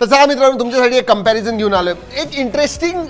तर चला मित्रांनो तुमच्यासाठी एक कंपॅरिझन घेऊन आलोय. एक इंटरेस्टिंग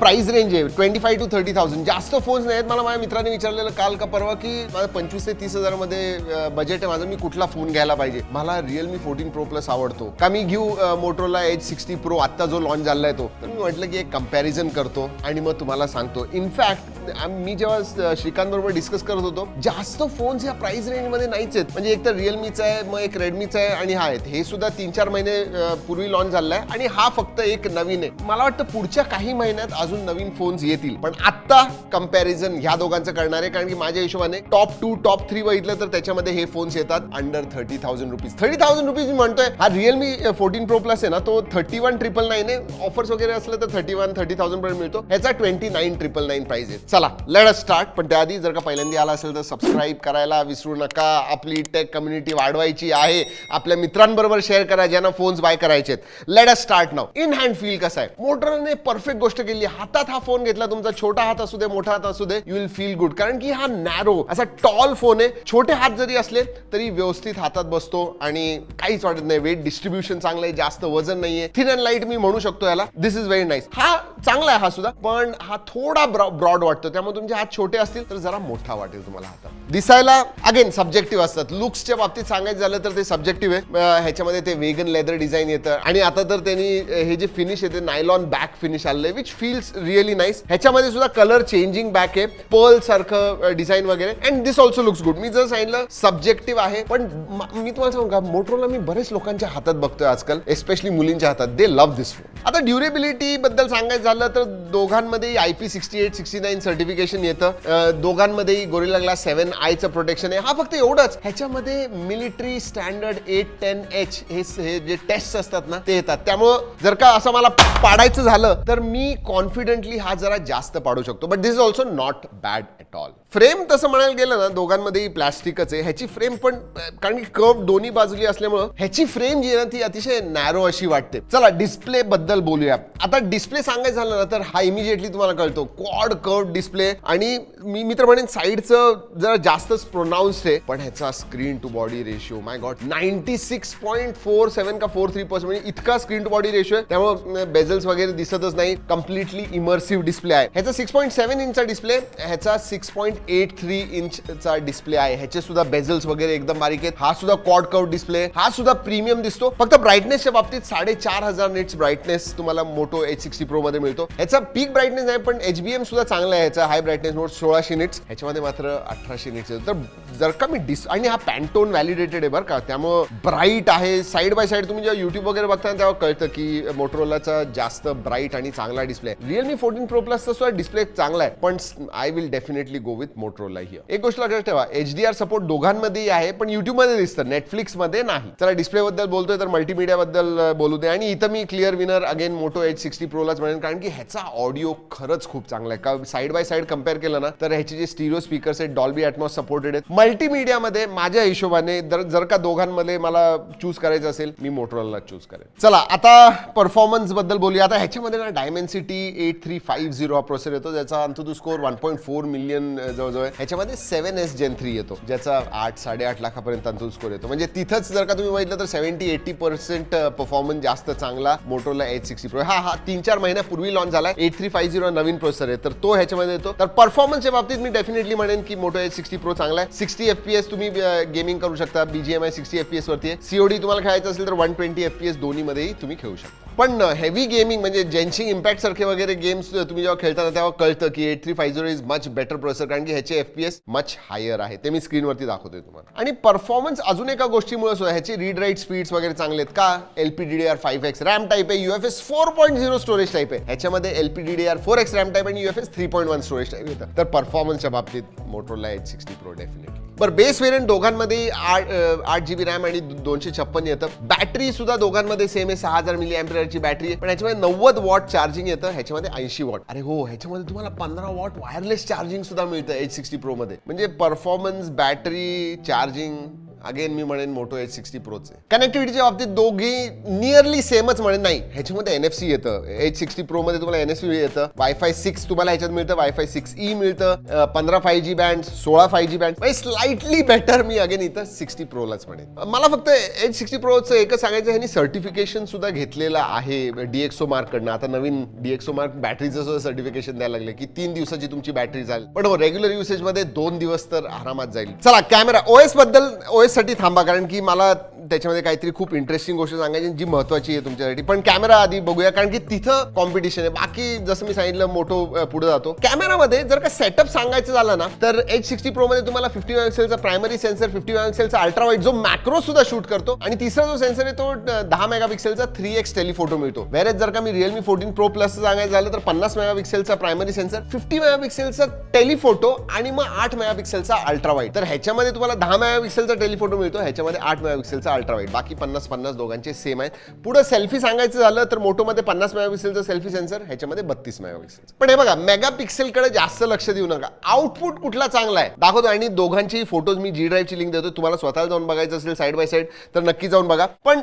प्राईस रेंज आहे. Twenty five to thirty thousand जास्त फोन्स नाही आहेत मला माझ्या मित्राने विचारलेलं काल का परवा की माझं पंचवीस ते तीस हजारमध्ये बजेट आहे. माझं मी कुठला फोन घ्यायला पाहिजे? मला रिअलमी फोर्टीन प्रो प्लस आवडतो. का मी घेऊ मोटरोला एच सिक्स्टी प्रो आत्ता जो लॉन्च झालाय तो. तर मी म्हटलं की एक कंपॅरिझन करतो आणि मग तुम्हाला सांगतो. इनफॅक्ट मी जेव्हा श्रीकांत बरोबर डिस्कस करत होतो जास्त फोन्स या प्राईस रेंजमध्ये नाहीच आहेत. म्हणजे एक तर रिअलमीचा आहे मग एक रेडमीचा आहे आणि हा आहेत हे सुद्धा तीन चार महिने पूर्वी लॉन्च झालाय आणि हा फक्त एक नवीन आहे. मला वाटतं पुढच्या काही महिन्यात अजून नवीन फोन्स येतील. पण आत्ता कंपॅरिझन ह्या दोघांचं करणार आहे कारण की माझ्या हिशोबाने टॉप टू टॉप थ्री बघितलं तर त्याच्यामध्ये हे फोन्स येतात under thirty thousand rupees thirty thousand rupees मी म्हणतोय हा रिअलमी फोर्टीन प्रो प्लस आहे ना तो थर्टी वन ट्रिपल नाईन आहे. ऑफर्स वगैरे असलं तर थर्टी वन थर्टी थाउजंड पर्यंत मिळतो. ह्याचा twenty nine triple nine price आहे. चला लढ स्टार्ट पण त्याआधी जर का पहिल्यांदा आला असेल तर सबस्क्राईब करायला विसरू नका. आपली टेक कम्युनिटी वाढवायची आहे. आपल्या मित्रांबरोबर शेअर करा ज्यांना फोन्स बाय करायचे let start now in hand feel कसा आहे? मोटरने परफेक्ट गोष्ट केली. हातात हा फोन घेतला तुमचा. छोटा हात असू दे मोठा हात असू दे यू विल फील गुड कारण की हा नॅरो असा टॉल फोन आहे. छोटे हात जरी असले तरी व्यवस्थित हातात बसतो आणि काहीच वाटत नाही. वेट डिस्ट्रीब्युशन चांगलं आहे जास्त वजन नाहीये. थिन अँड लाइट मी म्हणू शकतो याला. दिस इज व्हेरी नाईस हा चांगला आहे हा सुद्धा पण हा थोडा ब्रॉड वाटतो. त्यामुळे तुमचे हात छोटे असतील तर जरा मोठा वाटेल तुम्हाला हातात. दिसायला अगेन सब्जेक्टिव्ह असतात. लुक्सच्या बाबतीत सांगायचं झालं तर ते सब्जेक्टिव्ह आहे. ह्याच्यामध्ये ते वेगन लेदर डिझाईन येतं. आणि आता तर त्यांनी हे जे फिनिश येते नायलॉन बॅक फिनिश आलेलं विच फील्स रिअली नाईस ह्याच्यामध्ये सुद्धा कलर चेंजिंग बॅक आहे. पर्ल सारखं डिझाईन वगैरे. And this also looks good मी जर सांगितलं सब्जेक्टिव्ह आहे पण मी तुम्हाला सांगू का? मोटरोला मी बरेच लोकांच्या हातात बघतोय आजकाल एस्पेशली मुलींच्या हातात. दे लव्ह दिस फोन आता ड्युरेबिलिटी बद्दल सांगायचं झालं तर दोघांमध्ये I P sixty eight sixty nine certification येतं. दोघांमध्येही गोरिला ग्लास सेव्हन आयचं प्रोटेक्शन आहे. हा फक्त एवढंच. ह्याच्यामध्ये military standard eight ten H हे जे टेस्ट असतात ना ते येतात. त्यामुळं जर का असं मला पाडायचं झालं तर मी कॉन्फिडेंटली हा जरा जास्त पाडू शकतो. But this is also not bad at all frame तसं म्हणायला गेलं ना दोघांमध्येही प्लास्टिकच आहे. ह्याची फ्रेम पण कारण की कर्व दोन्ही बाजूली असल्यामुळं ह्याची फ्रेम जी आहे ना ती अतिशय नॅरो अशी वाटते. चला डिस्प्ले बद्दल बोलूया. आता डिस्प्ले सांगायचं झालं ना तर हा इमिजिएटली तुम्हाला कळतो. क्वाड कर्व डिस्प्ले आणि मी मित्र म्हणेन साईडचं जरा जास्तच प्रोनाऊन्स आहे पण ह्याचा screen to body ratio my god ninety six point four seven का फोर थ्री पर्सेंट म्हणजे इतका स्क्रीन टू बॉडी रेशिओ आहे. त्यामुळे बेझल्स वगैरे दिसतच नाही कम्प्लिटली इमर्सिव्ह डिस्प्ले आहे. ह्याचा सिक्स पॉईंट सेव्हन इंचचा डिस्प्ले ह्याचा सिक्स पॉईंट एट थ्री इंचचा डिस्प्ले आहे. ह्याचे सुद्धा बेझल्स वगैरे एकदम बारीक आहेत. हा सुद्धा क्वाड कर्व डिस्प्ले हा सुद्धा प्रीमियम दिसतो. फक्त ब्राईटनेसच्या बाबतीत साडेचार हजार नेट्स ब्राईटनेस तुम्हाला मोटो एच सिक्स्टी प्रो मध्ये मिळतो. याचा पीक ब्राईटनेस आहे पण एच बी एम सुद्धा चांगला आहे. याचा हाय ब्राईटनेस नोट सोळाशे निट्स ह्याच्यामध्ये मात्र अठराशे निट्स येतो तर जर का मी डिस आणि हा पॅन्टोन व्हॅलिडेटेड आहे बरं का त्यामुळं ब्राईट आहे. साईड बाय साईड तुम्ही जेव्हा युट्यूब वगैरे बघता तेव्हा कळतं की मोटरोलाचा जास्त ब्राईट आणि चांगला डिस्प्ले रिअलमी फोर्टीन प्रो प्लसचा सुद्धा डिस्प्ले चांगला आहे पण I will definitely go with Motorola here एक गोष्ट लक्षात ठेवा एच डी आर सपोर्ट दोघांमध्येही आहे पण युट्यूबमध्ये दिसतं नेटफ्लिक्समध्ये नाही. चला डिस्प्ले बद्दल बोलतोय तर मल्टीमीडियाबद्दल बोलू दे. आणि इथं मी clear winner again Moto edge sixty प्रोलाच म्हणेन कारण की ह्याचा ऑडिओ खरंच खूप चांगला आहे. का साईड बाय साईड कंपेअर केलं ना तर ह्याचे जे स्टिरिओ स्पीकर्स आहेत डॉल्बी ॲटमॉस सपोर्टेड आहेत. मल्टीमीडियामध्ये माझ्या हिशोबाने जर का दोघांमध्ये मला चूज करायचं असेल मी मोटरोला चूज करेन. चला आता परफॉर्मन्सबद्दल बोलूया. आता ह्याच्यामध्ये ना Dimensity eight three five zero हा प्रोसेसर येतो ज्याचा Antutu score one point four million जवळजवळ ह्याच्यामध्ये सेव्हन एस जेन थ्री येतो ज्याचा आठ साडेआठ लाखापर्यंत अंतुतू स्कोर येतो. म्हणजे तिथंच जर का तुम्ही बघितलं तर सेव्हन्टी एटी पर्सेंट परफॉर्मन्स जास्त चांगला मोटोला एच सिक्स्टी प्रो हा हा तीन चार महिन्यापूर्वी लॉन्च झाला एट थ्री फाईव्ह झिरो नवीन प्रोसेसर आहे. तर तो ह्याच्यामध्ये येतो. तर परफॉर्मन्सच्या बाबतीत मी डेफिनेटली म्हणेन की मोटो एच सिक्स्टी प्रो चांगला आहे. सिक्स्टी एफ पी एस तुम्ही गेमिंग करू शकता. BGMI sixty F P S वरती आहे. सीओडी तुम्हाला खेळायचं असेल तर one twenty F P S दोन्हीमध्येही तुम्ही खेळू शकता. पण हेवी गेमिंग म्हणजे जेन्शिंग इम्पॅक्ट सारखे वगैरे गेम्स तुम्ही जेव्हा खेळताना तेव्हा कळतं की eight three five zero is much better processor कारण की ह्याचे F P S much higher आहे. ते मी स्क्रीनवरती दाखवतोय तुम्हाला. आणि परफॉर्मन्स अजून एका गोष्टीमुळे सुद्धा ह्याचे रीड राईट स्पीड्स वगैरे चांगले आहेत का? L P D D R five X RAM type आहे F S four point zero storage type आहे. ह्याच्यामध्ये L P D D R four X RAM type आणि F S three point one storage type येतं तर परफॉर्मन्सच्या बाबतीत मोटोला edge sixty pro definitely बरं बेस वेरियंट दोघांमध्ये आठ आठ जी बी रॅम आणि दोनशे छप्पन येतं. बॅटरी सुद्धा दोघांमध्ये सेम आहे सहा हजार मिली एम्पियरची बॅटरी आहे. पण ह्याच्यामध्ये नव्वद वॉट चार्जिंग येतं ह्याच्यामध्ये ऐंशी वॉट अरे हो ह्याच्यामध्ये तुम्हाला पंधरा वॉट वायरलेस चार्जिंग सुद्धा मिळतं एच सिक्स्टी प्रो मध्ये. म्हणजे परफॉर्मन्स बॅटरी चार्जिंग अगेन मी म्हणेन मोटो एच सिक्स्टी प्रोचे कनेक्टिव्हिटीच्या बाबतीत दोघी नियरली सेमच म्हणेन. नाही ह्याच्यामध्ये एन एफ सी येतं. एच सिक्स्टी प्रो मध्ये तुम्हाला एन एफ सी येतं. वायफाय सिक्स तुम्हाला ह्याच्यात मिळतं. वायफाय सिक्स ई मिळतं. पंधरा फाय जी बँड सोळा five G band slightly better मी अगेन इथं सिक्स्टी प्रोलाच म्हणेन. मला फक्त एच सिक्स्टी प्रोचं एकच सांगायचं ह्यांनी सर्टिफिकेशन सुद्धा घेतलेलं आहे डीएक्सो मार्क कडनं. आता नवीन डीएक्सो मार्क बॅटरीचं सुद्धा सर्टिफिकेशन द्यायला लागले की तीन दिवसाची तुमची बॅटरी जाईल पण हो रेग्युलर युसेजमध्ये दोन दिवस तर आरामात जाईल. चला कॅमेरा ओएसबद्दल ओएस साठी थांबा कारण की मला त्याच्यामध्ये काहीतरी खूप इंटरेस्टिंग गोष्ट सांगायची जी महत्वाची आहे तुमच्यासाठी. पण कॅमेरा आधी बघूया कारण की तिथं कॉम्पिटिशन आहे. बाकी जसं मी सांगितलं मोठो पुढे जातो. कॅमेरामध्ये जर का सेटअप सांगायचं झालं ना तर एच सिक्स्टी प्रो मध्ये तुम्हाला फिफ्टी मेगापिक्सेलचा प्रायमरी सेन्सर फिफ्टी मेगापिक्सेलचा अल्ट्रावाईट जो मॅक्रो सुद्धा शूट करतो आणि तिसरा जो सेन्सर आहे तो दहा मेगापिक्सेलचा थ्री एक्स टेलिफोटो मिळतो. वेरेज जर का मी रिअलमी फोर्टीन प्रो प्लस सांगायचं झालं तर पन्नास मेगापिक्सेलचा प्रायमरी सेन्सर फिफ्टी मेगापिक्सेलचा टेलिफोटो आणि मग आठ मेगापिक्सेलचा अल्ट्रावाईट तर ह्याच्यामध्ये तुम्हाला दहा मेगापिक्सेलचा टेलिफोटो फोटो मिळतो ह्याच्यामध्ये आठ मेगापिक्सेलचा अल्ट्रा वाईट बाकी पन्नास पन्नास दोघांचे सेम आहेत. पुढे सेल्फी सांगायचं झालं तर मोटोमध्ये पन्नास मेगापिक्सेलचा सेल्फी सेन्सर ह्याच्यामध्ये बत्तीस मेगापिक्सेल पण हे बघा मेगापिक्सेलकडे जास्त लक्ष देऊ नका. आउटपुट कुठला चांगला आहे? दाखवतो आणि दोघांची फोटोज मी जी ड्राईव्हची लिंक देतो तुम्हाला स्वतःला जाऊन बघायचं असेल साईड बाय साईड तर नक्की जाऊन बघा. पण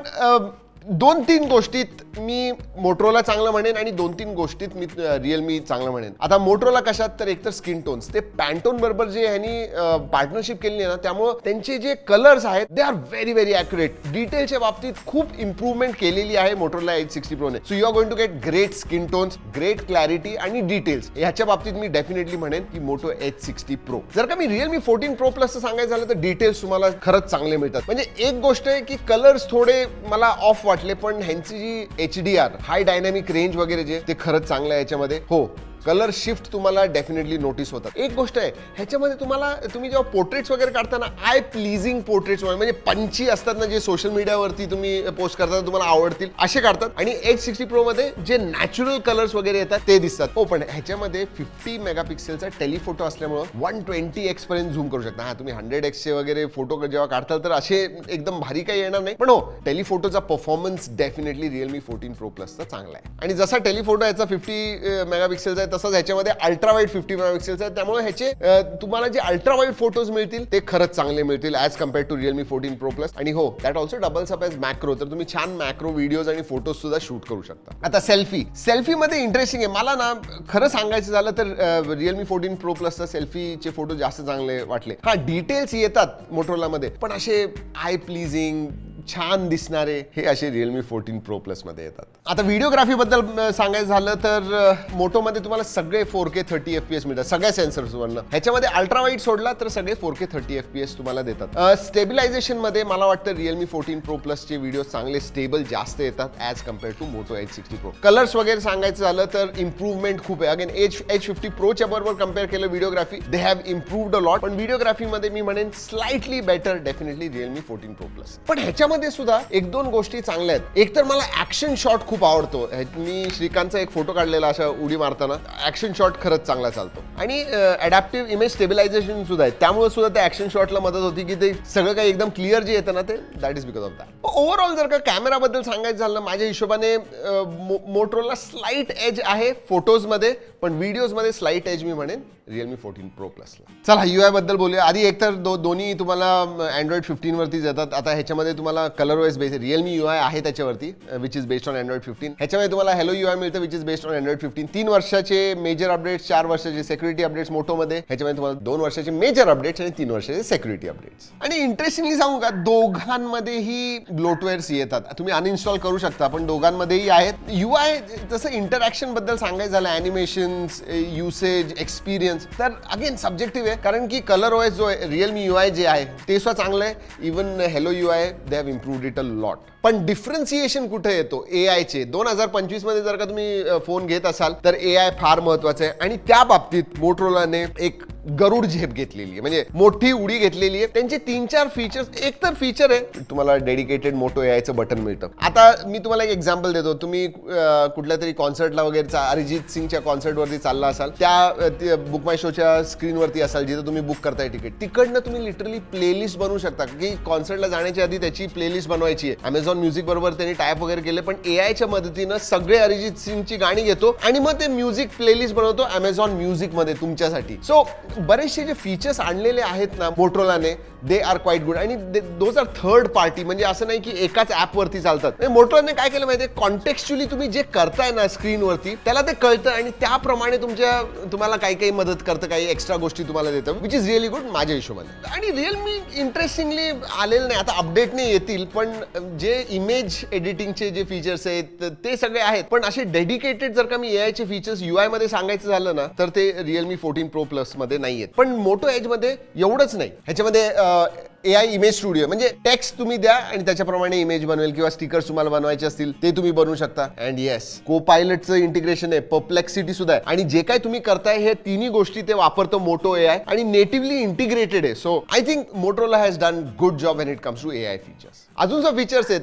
दोन तीन गोष्टीत मी मोटरोला चांगलं म्हणेन आणि दोन तीन गोष्टीत मी रिअलमी चांगलं म्हणेन. आता मोटरोला कशात तर एकतर स्किन टोन्स ते पॅन्टोन बरोबर जे ह्यांनी पार्टनरशिप केली आहे ना त्यामुळं त्यांचे जे कलर्स आहेत they are very very accurate डिटेलच्या बाबतीत खूप इम्प्रूव्हमेंट केलेली आहे Motorola edge sixty prone so you are going to get great skin tones great clarity आणि डिटेल्स ह्याच्या बाबतीत मी डेफिनेटली म्हणेन की मोटो एच सिक्स्टी प्रो जर का मी रिअलमी फोर्टीन प्रो प्लस सांगायचं झालं तर डिटेल्स तुम्हाला खरंच चांगले मिळतात. म्हणजे एक गोष्ट आहे की कलर्स थोडे मला ऑफ वाटले पण ह्यांची जी H D R high dynamic range वगैरे जे ते खरंच चांगलं आहे याच्यामध्ये. हो कलर शिफ्ट तुम्हाला डेफिनेटली नोटीस होतात. एक गोष्ट आहे ह्याच्यामध्ये तुम्हाला तुम्ही जेव्हा पोर्ट्रेट्स वगैरे काढताना आय प्लीजिंग पोर्ट्रेट्स म्हणजे पंची असतात ना जे सोशल मीडियावरती तुम्ही पोस्ट करता तुम्हाला आवडतील असे काढतात. आणि एच सिक्स्टी प्रो मध्ये जे नॅचरल कलर्स वगैरे येतात ते दिसतात. हो पण ह्याच्यामध्ये फिफ्टी मेगापिक्सेलचा टेलिफोटो असल्यामुळं वन ट्वेंटी एक्स पर्यंत झूम करू शकता. हा तुम्ही हंड्रेड एक्सचे वगैरे फोटो जेव्हा काढताल तर असे एकदम भारी काही येणार नाही. पण हो टेलिफोटोचा performance definitely Realme fourteen pro प्लसचा चांगला आहे. आणि जसा टेलिफोटो याचा फिफ्टी मेगापिक्सेलचा आहे तसंच ह्याच्यामध्ये अल्ट्रा वाईट फिफ्टी मेगापिक्सेलचा आहे त्यामुळे ह्याचे तुम्हाला जे अल्ट्रा वाईट फोटोज मिळतील ते खरंच चांगले मिळतील as compare to Realme fourteen pro plus आणि हो that also doubles up as macro तर तुम्ही छान मॅक्रो व्हिडिओज आणि फोटोज सुद्धा शूट करू शकता. आता सेल्फी सेल्फीमध्ये इंटरेस्टिंग आहे. मला ना खरं सांगायचं झालं तर रिअलमी फोर्टीन प्रो प्लसचा सेल्फीचे फोटो जास्त चांगले वाटले. हा डिटेल्स येतात मोटोलामध्ये पण असे आय प्लीजिंग छान दिसणारे हे असे रिअलमी फोर्टीन प्रो प्लसमध्ये येतात. आता व्हिडिओग्राफी बद्दल सांगायचं झालं तर मोटोमध्ये तुम्हाला सगळे four K thirty F P S मिळतात. सगळ्या सेन्सर्सवरनं ह्याच्यामध्ये अल्ट्रावाईट सोडला तर सगळे four K thirty F P S तुम्हाला देतात. स्टेबिलायझेशनमध्ये मला वाटतं रिअलमी फोर्टीन प्रो प्लसचे व्हिडिओ चांगले स्टेबल जास्त येतात as compare to Moto edge sixty pro colours वगैरे सांगायचं झालं तर इम्प्रूव्हमेंट खूप आहे. अगेन एच एच फिफ्टी प्रोच्या बरोबर कंपेअर केलं videography they have improved a lot पण व्हिडिओग्राफीमध्ये मी म्हणेन slightly better definitely Realme fourteen pro plus पण ह्याच्यामध्ये सुद्धा एक दोन गोष्टी चांगल्या आहेत. एक तर मला ऍक्शन शॉट खूप आवडतो. मी श्रीकांतचा एक फोटो काढलेला अशा उडी मारताना. ऍक्शन शॉट खरंच चांगला चालतो. आणि अडॅप्टिव्ह इमेज स्टेबिलायझेशन सुद्धा आहे. त्यामुळे सुद्धा त्या ऍक्शन शॉटला मदत होती की ते सगळं काही एकदम क्लिअर जे येतं ना ते that is because of that overall जर का कॅमेराबद्दल सांगायचं झालं माझ्या हिशोबाने मोटरोला स्लाईट एज आहे फोटोजमध्ये पण व्हिडिओजमध्ये स्लाईट एज मी म्हणेन. रिअलमी फोर्टीन प्रो प्लसला चला यू आयबद्दल बोलूया. आधी एकतर दो दोन्ही तुम्हाला अँड्रॉइड फिफ्टीनवरती जातात आता ह्याच्यामध्ये तुम्हाला colour wise base Realme U I आहे त्याच्यावरती which is based on Android fifteen ह्याच्यामध्ये तुम्हाला हॅलो यू आय मिळतं which is based on Android fifteen तीन वर्षाचे मेजर अपडेट्स चार वर्षाचे सेक्युरिटी अपडेट्स मोठोमध्ये ह्याच्यामध्ये तुम्हाला दोन वर्षाचे मेजर अपडेट्स आणि तीन वर्षाचे सेक्युरिटी अपडेट्स आणि इंटरेस्टिंगली सांगू का दोघांमध्येही ब्लोटवेअर्स येतात. तुम्ही अनइन्स्टॉल करू शकता पण दोघांमध्येही आहेत. यू आय जसं इंटरॅक्शनबद्दल सांगायचं झालं अॅनिमेशन्स युसेज एक्सपिरियन्स तर अगेन सब्जेक्टिव्ह आहे. कारण की कलर वाईज जो आहे रिअलमी यू आय जे आहे ते सुद्धा चांगलं आहे. Even Hello U I they have improved it a lot पण डिफरन्सिएशन कुठे येतो? ए आयचे दोन हजार पंचवीसमध्ये जर का तुम्ही फोन घेत असाल तर ए आय फार महत्वाचं आहे. आणि त्या बाबतीत मोटरोलाने एक गरुड झेप घेतलेली आहे. म्हणजे मोठी उडी घेतलेली आहे. त्यांचे तीन चार फीचर्स एक तर फीचर आहे तुम्हाला डेडिकेटेड मोटो यायचं बटन मिळतं. आता मी तुम्हाला एक एक्झाम्पल देतो. तुम्ही कुठल्या तरी कॉन्सर्टला वगैरे अरिजित सिंगच्या कॉन्सर्टवरती चालला असाल त्या बुक माय शोच्या स्क्रीनवरती असाल जिथं तुम्ही बुक करताय तिकीट तिकडनं तुम्ही लिटरली प्लेलिस्ट बनवू शकता. की कॉन्सर्टला जाण्याच्या आधी त्याची प्लेलिस्ट बनवायची आहे. अमेझॉन म्युझिक बरोबर त्यांनी टायप वगैरे केले पण एआयच्या मदतीनं सगळे अरिजित सिंगची गाणी घेतो आणि मग ते म्युझिक प्लेलिस्ट बनवतो अमेझॉन म्युझिकमध्ये तुमच्यासाठी. सो बरेचसे जे फीचर्स आणलेले आहेत ना मोटरोलाने दे आर क्वाईट गुड आणि दोज आर थर्ड पार्टी म्हणजे असं नाही की एकाच ॲपवरती चालतात. म्हणजे मोटोने काय केलं माहितीये? कॉन्टेक्च्युअली तुम्ही जे करताय ना स्क्रीनवरती त्याला ते कळतं आणि त्याप्रमाणे तुमच्या तुम्हाला काही काही मदत करतं काही एक्स्ट्रा गोष्टी तुम्हाला देतं विच इज रिअली गुड माझ्या हिशोबाने. आणि रिअलमी इंटरेस्टिंगली आलेलं नाही. आता अपडेटने येतील पण जे इमेज एडिटिंगचे जे फीचर्स आहेत ते सगळे आहेत. पण असे डेडिकेटेड जर का मी ए आयचे फीचर्स यू मध्ये सांगायचं झालं ना तर ते रिअलमी फोर्टीन प्रो प्लसमध्ये नाही आहेत पण मोटो एजमध्ये एवढंच नाही. ह्याच्यामध्ये ए आय इमेज स्टुडिओ म्हणजे टेक्स्ट तुम्ही द्या आणि त्याच्याप्रमाणे इमेज बनवेल किंवा स्टिकर्स तुम्हाला बनवायचे असतील ते तुम्ही बनवू शकता. अँड येस को पायलटचं इंटिग्रेशन आहे पप्लेक्सिटी सुद्धा आहे. आणि जे काय तुम्ही करताय हे तिन्ही गोष्टी ते वापरतो मोटो ए आय आणि नेटिव्हली इंटिग्रेटेड आहे. So I think Motorola has done good job when it comes to A I features अजून जो फीचर्स आहेत.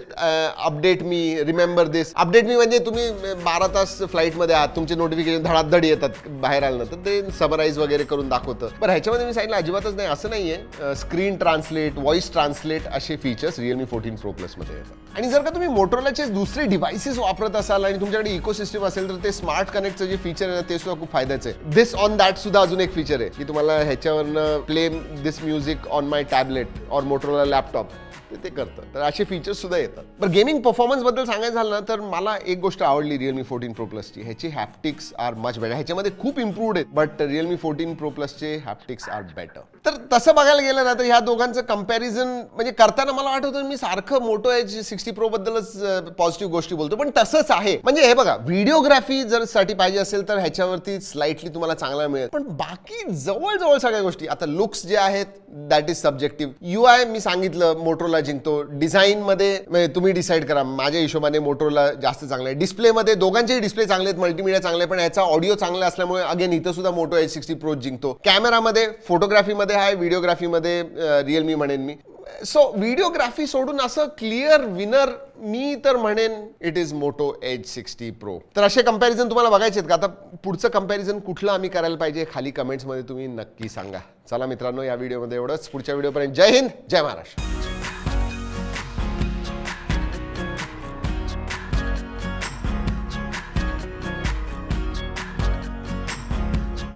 अपडेट मी रिमेंबर दिस अपडेट मी म्हणजे तुम्ही बारा तास फ्लाईटमध्ये आहात तुमचे नोटिफिकेशन धडाधड येतात बाहेर आलं ना तर ते समराईज वगैरे करून दाखवतं. पण ह्याच्यामध्ये मी सांगितलं अजिबातच नाही असं नाहीये. स्क्रीन ट्रान्सलेट व्हॉइस ट्रान्सलेट असे फीचर्स रिअलमी फोर्टीन प्रो प्लसमध्ये येतात. आणि जर का तुम्ही मोटोलाचे दुसरे डिव्हायसेस वापरत असाल आणि तुमच्याकडे इकोसिस्टम असेल तर ते स्मार्ट कनेक्टचं जे फीचर आहे ना, ते सुद्धा खूप फायद्याचं आहे. दिस ऑन दॅट सुद्धा अजून एक फीचर आहे की तुम्हाला ह्याच्यावरनं play this music on my tablet or Motorola laptop ते करतं तर असे फीचर्स सुद्धा येतात. पण गेमिंग परफॉर्मन्सबद्दल सांगायचं झालं ना तर मला एक गोष्ट आवडली रिअलमी फोर्टीन प्रो प्लसची ह्याची हॅप्टिक्स आर मच बेटर ह्याच्यामध्ये खूप इम्प्रूव्ड आहेत बट रिअलमी फोर्टीन प्रो प्लसचे हॅप्टिक्स आर बेटर तर तसं बघायला गेलं ना तर ह्या दोघांचं कंपॅरिझन म्हणजे करताना मला वाटतं मी सारखं मोठो एज सिक्स्टी प्रो बद्दलच पॉझिटिव्ह गोष्टी बोलतो. पण तसंच आहे. म्हणजे हे बघा व्हिडिओग्राफी जर साठी पाहिजे असेल तर ह्याच्यावरती स्लाइटली तुम्हाला चांगला मिळेल. पण बाकी जवळजवळ सगळ्या गोष्टी आता लुक्स जे आहेत that is subjective you I मी सांगितलं मोटोला जिंकतो. डिझाईनमध्ये म्हणजे तुम्ही डिसाईड करा. माझ्या हिशोबाने मोटोला जास्त चांगलं आहे. डिस्प्लेमध्ये दोघांचेही डिस्प्ले चांगले आहेत मल्टीमीडिया चांगले आहे, पण याचा ऑडिओ चांगला असल्यामुळे अगेन इथं सुद्धा मोटो एच सिक्स्टी प्रो जिंकतो. कॅमेरामध्ये फोटोग्राफीमध्ये आहे व्हिडिओग्राफीमध्ये रिअलमी म्हणेन मी. सो व्हिडिओग्राफी सोडून असं क्लिअर विनर मी तर म्हणेन it is Moto Edge sixty pro तर असे कंपॅरिझन तुम्हाला बघायचे आहेत का? आता पुढचं कंपॅरिझन कुठलं आम्ही करायला पाहिजे खाली कमेंट्समध्ये तुम्ही नक्की सांगा. चला मित्रांनो या व्हिडिओमध्ये एवढंच. पुढच्या व्हिडिओपर्यंत जय हिंद जय महाराष्ट्र.